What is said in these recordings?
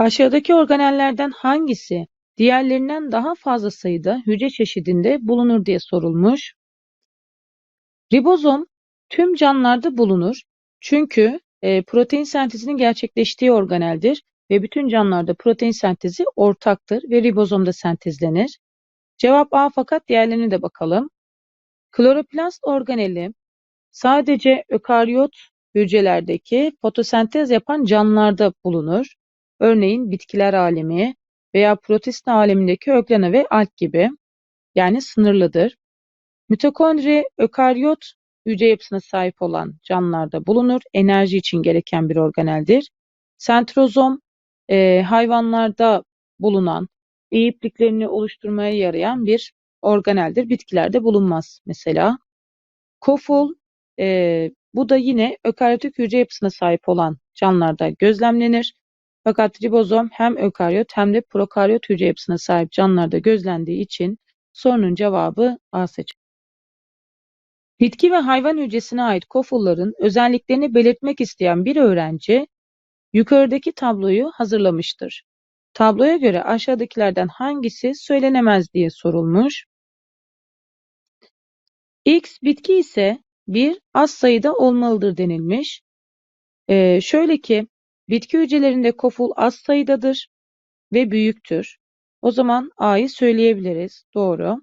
Aşağıdaki organellerden hangisi diğerlerinden daha fazla sayıda hücre çeşidinde bulunur diye sorulmuş. Ribozom tüm canlılarda bulunur. Çünkü e, protein sentezinin gerçekleştiği organeldir ve bütün canlılarda protein sentezi ortaktır ve ribozomda sentezlenir. Cevap A fakat diğerlerine de bakalım. Kloroplast organeli sadece ökaryot hücrelerdeki fotosentez yapan canlılarda bulunur. Örneğin bitkiler alemi veya protist alemindeki öglena ve alg gibi. Yani sınırlıdır. Mitokondri ökaryot hücre yapısına sahip olan canlılarda bulunur. Enerji için gereken bir organeldir. Sentrozom e, hayvanlarda bulunan eğipliklerini oluşturmaya yarayan bir organeldir. Bitkilerde bulunmaz mesela. Koful e, bu da yine ökaryotik hücre yapısına sahip olan canlılarda gözlemlenir. Fakat ribozom hem ökaryot hem de prokaryot hücre yapısına sahip canlılarda gözlendiği için sorunun cevabı A seçeneği. Bitki ve hayvan hücresine ait kofulların özelliklerini belirtmek isteyen bir öğrenci yukarıdaki tabloyu hazırlamıştır. Tabloya göre aşağıdakilerden hangisi söylenemez diye sorulmuş. X bitki ise bir az sayıda olmalıdır denilmiş. Ee, şöyle ki bitki hücrelerinde koful az sayıdadır ve büyüktür. O zaman A'yı söyleyebiliriz. Doğru.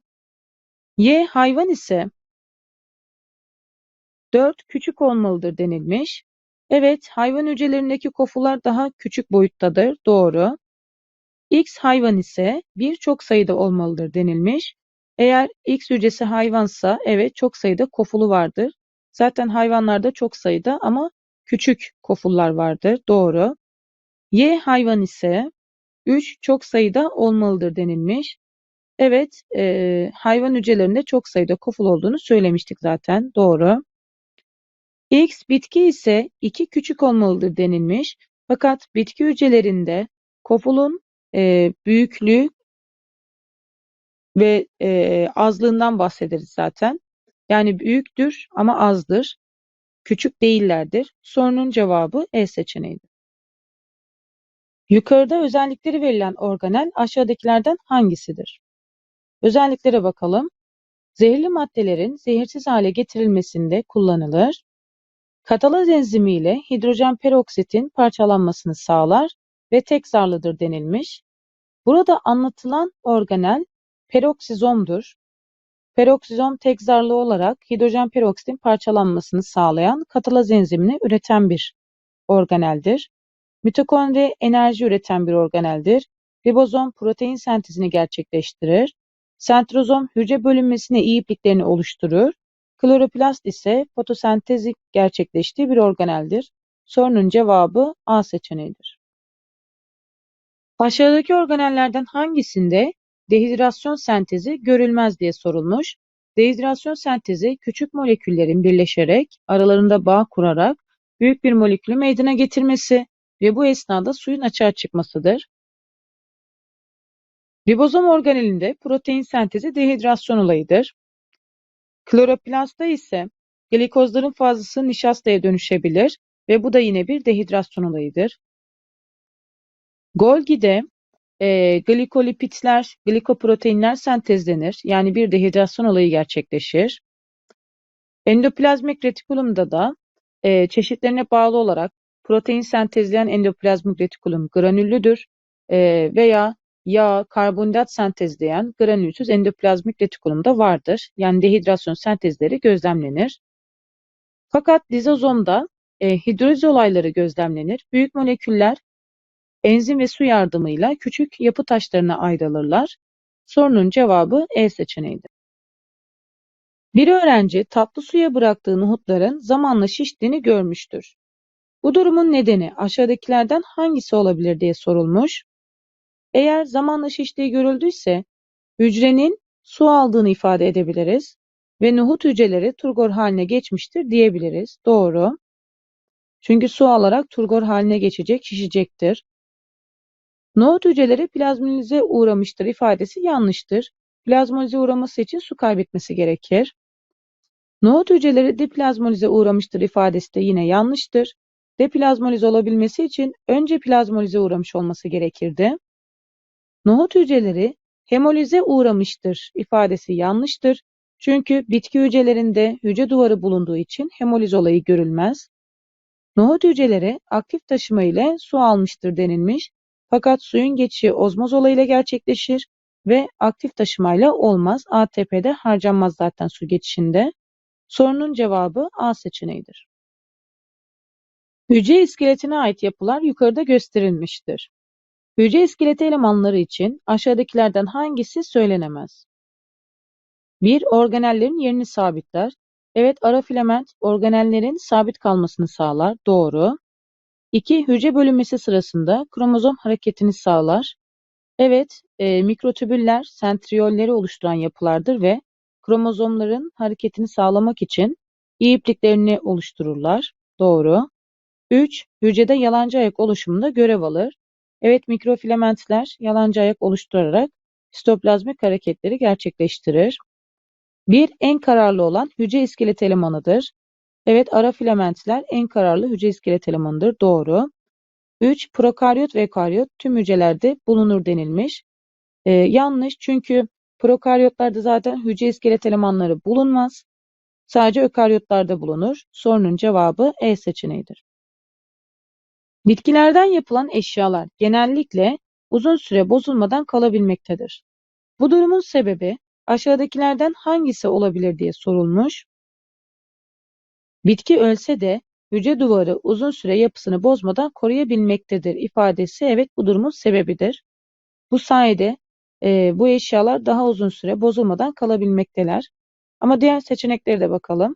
Y hayvan ise 4 küçük olmalıdır denilmiş. Evet, hayvan hücrelerindeki kofullar daha küçük boyuttadır. Doğru. X hayvan ise birçok sayıda olmalıdır denilmiş. Eğer X hücresi hayvansa evet çok sayıda kofulu vardır. Zaten hayvanlarda çok sayıda ama küçük kofullar vardır. Doğru. Y hayvan ise 3 çok sayıda olmalıdır denilmiş. Evet, e, hayvan hücrelerinde çok sayıda koful olduğunu söylemiştik zaten. Doğru. X bitki ise 2 küçük olmalıdır denilmiş. Fakat bitki hücrelerinde kofulun e, büyüklüğü ve e, azlığından bahsederiz zaten. Yani büyüktür ama azdır. Küçük değillerdir. Sorunun cevabı E seçeneğidir. Yukarıda özellikleri verilen organel aşağıdakilerden hangisidir? Özelliklere bakalım. Zehirli maddelerin zehirsiz hale getirilmesinde kullanılır. Katalaz enzimi ile hidrojen peroksitin parçalanmasını sağlar ve tek zarlıdır denilmiş. Burada anlatılan organel peroksizomdur. Peroksizom tek zarlı olarak hidrojen peroksitin parçalanmasını sağlayan katalaz enzimini üreten bir organeldir. Mitokondri enerji üreten bir organeldir. Ribozom protein sentezini gerçekleştirir. Sentrozom hücre bölünmesine iyi ipliklerini oluşturur. Kloroplast ise fotosentezi gerçekleştiği bir organeldir. Sorunun cevabı A seçeneğidir. Aşağıdaki organellerden hangisinde dehidrasyon sentezi görülmez diye sorulmuş. Dehidrasyon sentezi küçük moleküllerin birleşerek aralarında bağ kurarak büyük bir molekülü meydana getirmesi ve bu esnada suyun açığa çıkmasıdır. Ribozom organelinde protein sentezi dehidrasyon olayıdır. Kloroplastta ise glikozların fazlası nişastaya dönüşebilir ve bu da yine bir dehidrasyon olayıdır. Golgi'de e, glikolipitler, glikoproteinler sentezlenir. Yani bir dehidrasyon olayı gerçekleşir. Endoplazmik retikulumda da e, çeşitlerine bağlı olarak protein sentezleyen endoplazmik retikulum granüllüdür e, veya yağ, karbonhidrat sentezleyen granülsüz endoplazmik retikulum da vardır. Yani dehidrasyon sentezleri gözlemlenir. Fakat lizozomda e, hidroliz olayları gözlemlenir. Büyük moleküller enzim ve su yardımıyla küçük yapı taşlarına ayrılırlar. Sorunun cevabı E seçeneğidir. Bir öğrenci tatlı suya bıraktığı nohutların zamanla şiştiğini görmüştür. Bu durumun nedeni aşağıdakilerden hangisi olabilir diye sorulmuş. Eğer zamanla şiştiği görüldüyse hücrenin su aldığını ifade edebiliriz ve nohut hücreleri turgor haline geçmiştir diyebiliriz. Doğru. Çünkü su alarak turgor haline geçecek, şişecektir. Nohut hücreleri plazmolize uğramıştır ifadesi yanlıştır. Plazmolize uğraması için su kaybetmesi gerekir. Nohut hücreleri diplazmolize uğramıştır ifadesi de yine yanlıştır. deplazmolize olabilmesi için önce plazmolize uğramış olması gerekirdi. Nohut hücreleri hemolize uğramıştır ifadesi yanlıştır. Çünkü bitki hücrelerinde hücre duvarı bulunduğu için hemoliz olayı görülmez. Nohut hücreleri aktif taşıma ile su almıştır denilmiş. Fakat suyun geçişi ozmoz olayıyla gerçekleşir ve aktif taşımayla olmaz. ATP'de harcanmaz zaten su geçişinde. Sorunun cevabı A seçeneğidir. Hücre iskeletine ait yapılar yukarıda gösterilmiştir. Hücre iskeleti elemanları için aşağıdakilerden hangisi söylenemez? 1. Organellerin yerini sabitler. Evet ara filament organellerin sabit kalmasını sağlar. Doğru. 2. Hücre bölünmesi sırasında kromozom hareketini sağlar. Evet, e, mikrotübüller sentriyolleri oluşturan yapılardır ve kromozomların hareketini sağlamak için iyi ipliklerini oluştururlar. Doğru. 3. Hücrede yalancı ayak oluşumunda görev alır. Evet, mikrofilamentler yalancı ayak oluşturarak sitoplazmik hareketleri gerçekleştirir. 1. En kararlı olan hücre iskelet elemanıdır. Evet, ara filamentler en kararlı hücre iskelet elemanıdır. Doğru. 3. Prokaryot ve ökaryot tüm hücrelerde bulunur denilmiş. Ee, yanlış çünkü prokaryotlarda zaten hücre iskelet elemanları bulunmaz. Sadece ökaryotlarda bulunur. Sorunun cevabı E seçeneğidir. Bitkilerden yapılan eşyalar genellikle uzun süre bozulmadan kalabilmektedir. Bu durumun sebebi aşağıdakilerden hangisi olabilir diye sorulmuş. Bitki ölse de hücre duvarı uzun süre yapısını bozmadan koruyabilmektedir ifadesi evet bu durumun sebebidir. Bu sayede e, bu eşyalar daha uzun süre bozulmadan kalabilmekteler. Ama diğer seçeneklere de bakalım.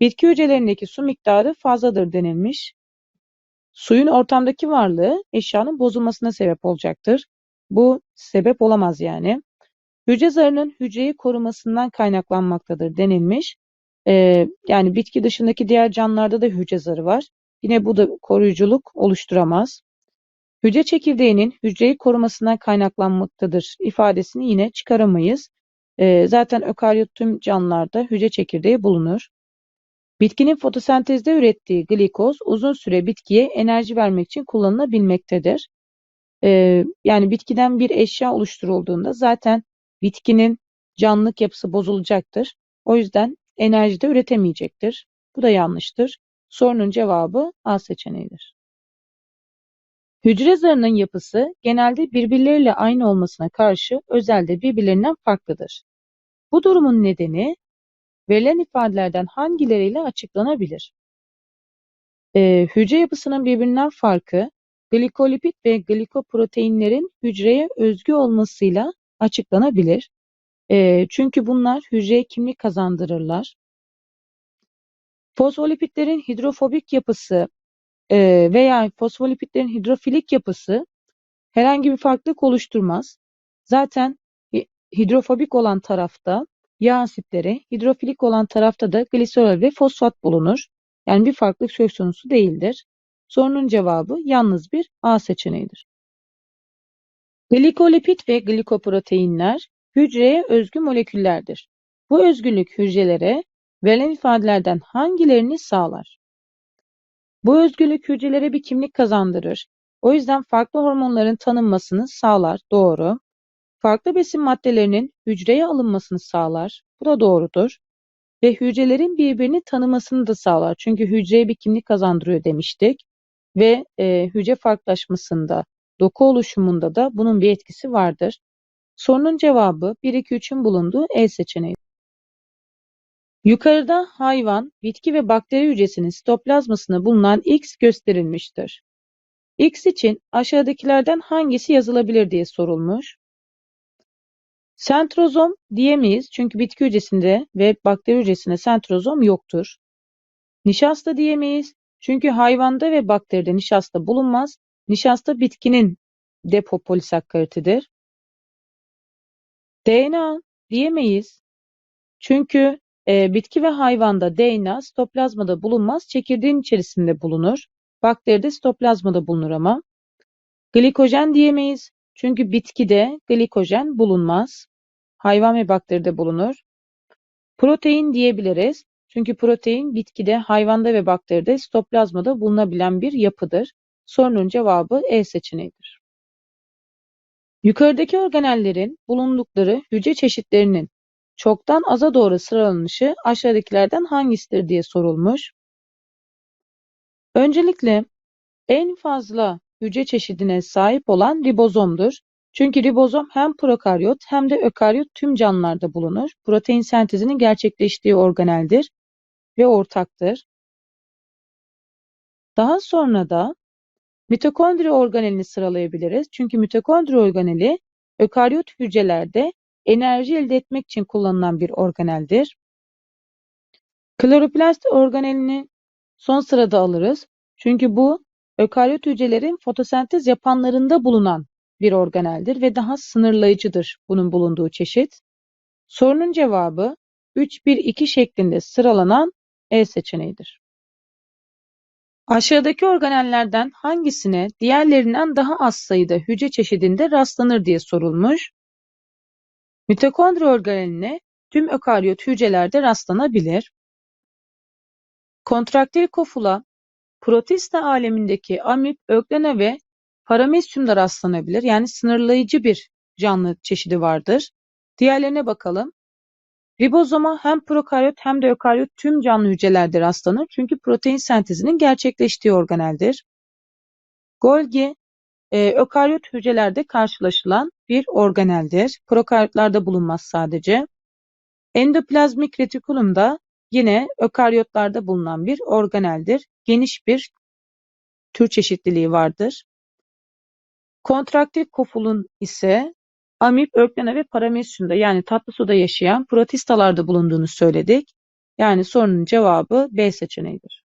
Bitki hücrelerindeki su miktarı fazladır denilmiş. Suyun ortamdaki varlığı eşyanın bozulmasına sebep olacaktır. Bu sebep olamaz yani. Hücre zarının hücreyi korumasından kaynaklanmaktadır denilmiş. Ee, yani bitki dışındaki diğer canlılarda da hücre zarı var. Yine bu da koruyuculuk oluşturamaz. Hücre çekirdeğinin hücreyi korumasından kaynaklanmaktadır ifadesini yine çıkaramayız. Ee, zaten ökaryot tüm canlılarda hücre çekirdeği bulunur. Bitkinin fotosentezde ürettiği glikoz uzun süre bitkiye enerji vermek için kullanılabilmektedir. Ee, yani bitkiden bir eşya oluşturulduğunda zaten bitkinin canlılık yapısı bozulacaktır. O yüzden enerji de üretemeyecektir. Bu da yanlıştır. Sorunun cevabı A seçeneğidir. Hücre zarının yapısı genelde birbirleriyle aynı olmasına karşı özelde birbirlerinden farklıdır. Bu durumun nedeni verilen ifadelerden hangileriyle açıklanabilir? Ee, hücre yapısının birbirinden farkı, glikolipid ve glikoproteinlerin hücreye özgü olmasıyla açıklanabilir. E, çünkü bunlar hücreye kimlik kazandırırlar. Fosfolipidlerin hidrofobik yapısı e, veya fosfolipidlerin hidrofilik yapısı herhangi bir farklılık oluşturmaz. Zaten hidrofobik olan tarafta yağ asitleri, hidrofilik olan tarafta da gliserol ve fosfat bulunur. Yani bir farklılık söz konusu değildir. Sorunun cevabı yalnız bir A seçeneğidir. Glikolipid ve glikoproteinler hücreye özgü moleküllerdir. Bu özgürlük hücrelere verilen ifadelerden hangilerini sağlar? Bu özgürlük hücrelere bir kimlik kazandırır. O yüzden farklı hormonların tanınmasını sağlar. Doğru. Farklı besin maddelerinin hücreye alınmasını sağlar. Bu da doğrudur. Ve hücrelerin birbirini tanımasını da sağlar. Çünkü hücreye bir kimlik kazandırıyor demiştik. Ve e, hücre farklılaşmasında Doku oluşumunda da bunun bir etkisi vardır. Sorunun cevabı 1, 2, 3'ün bulunduğu E seçeneği. Yukarıda hayvan, bitki ve bakteri hücresinin sitoplazmasında bulunan X gösterilmiştir. X için aşağıdakilerden hangisi yazılabilir diye sorulmuş. Sentrozom diyemeyiz çünkü bitki hücresinde ve bakteri hücresinde sentrozom yoktur. Nişasta diyemeyiz çünkü hayvanda ve bakteride nişasta bulunmaz. Nişasta bitkinin depo polisakkaritidir. DNA diyemeyiz. Çünkü e, bitki ve hayvanda DNA sitoplazmada bulunmaz, çekirdeğin içerisinde bulunur. Bakteride sitoplazmada bulunur ama. Glikojen diyemeyiz. Çünkü bitkide glikojen bulunmaz. Hayvan ve bakteride bulunur. Protein diyebiliriz. Çünkü protein bitkide, hayvanda ve bakteride sitoplazmada bulunabilen bir yapıdır. Sorunun cevabı E seçeneğidir. Yukarıdaki organellerin bulundukları hücre çeşitlerinin çoktan aza doğru sıralanışı aşağıdakilerden hangisidir diye sorulmuş. Öncelikle en fazla hücre çeşidine sahip olan ribozomdur. Çünkü ribozom hem prokaryot hem de ökaryot tüm canlılarda bulunur. Protein sentezinin gerçekleştiği organeldir ve ortaktır. Daha sonra da mitokondri organelini sıralayabiliriz. Çünkü mitokondri organeli ökaryot hücrelerde enerji elde etmek için kullanılan bir organeldir. Kloroplast organelini son sırada alırız. Çünkü bu ökaryot hücrelerin fotosentez yapanlarında bulunan bir organeldir ve daha sınırlayıcıdır bunun bulunduğu çeşit. Sorunun cevabı 3-1-2 şeklinde sıralanan E seçeneğidir. Aşağıdaki organellerden hangisine diğerlerinden daha az sayıda hücre çeşidinde rastlanır diye sorulmuş. Mitokondri organeline tüm ökaryot hücrelerde rastlanabilir. Kontraktil kofula, protista alemindeki amip, öglena ve paramesyumda rastlanabilir. Yani sınırlayıcı bir canlı çeşidi vardır. Diğerlerine bakalım. Ribozoma hem prokaryot hem de ökaryot tüm canlı hücrelerde rastlanır. Çünkü protein sentezinin gerçekleştiği organeldir. Golgi, e, ökaryot hücrelerde karşılaşılan bir organeldir. Prokaryotlarda bulunmaz sadece. Endoplazmik retikulum da yine ökaryotlarda bulunan bir organeldir. Geniş bir tür çeşitliliği vardır. Kontraktil kofulun ise amip, öklena ve paramesyumda yani tatlı suda yaşayan protistalarda bulunduğunu söyledik. Yani sorunun cevabı B seçeneğidir.